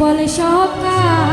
বলে সব কাজ।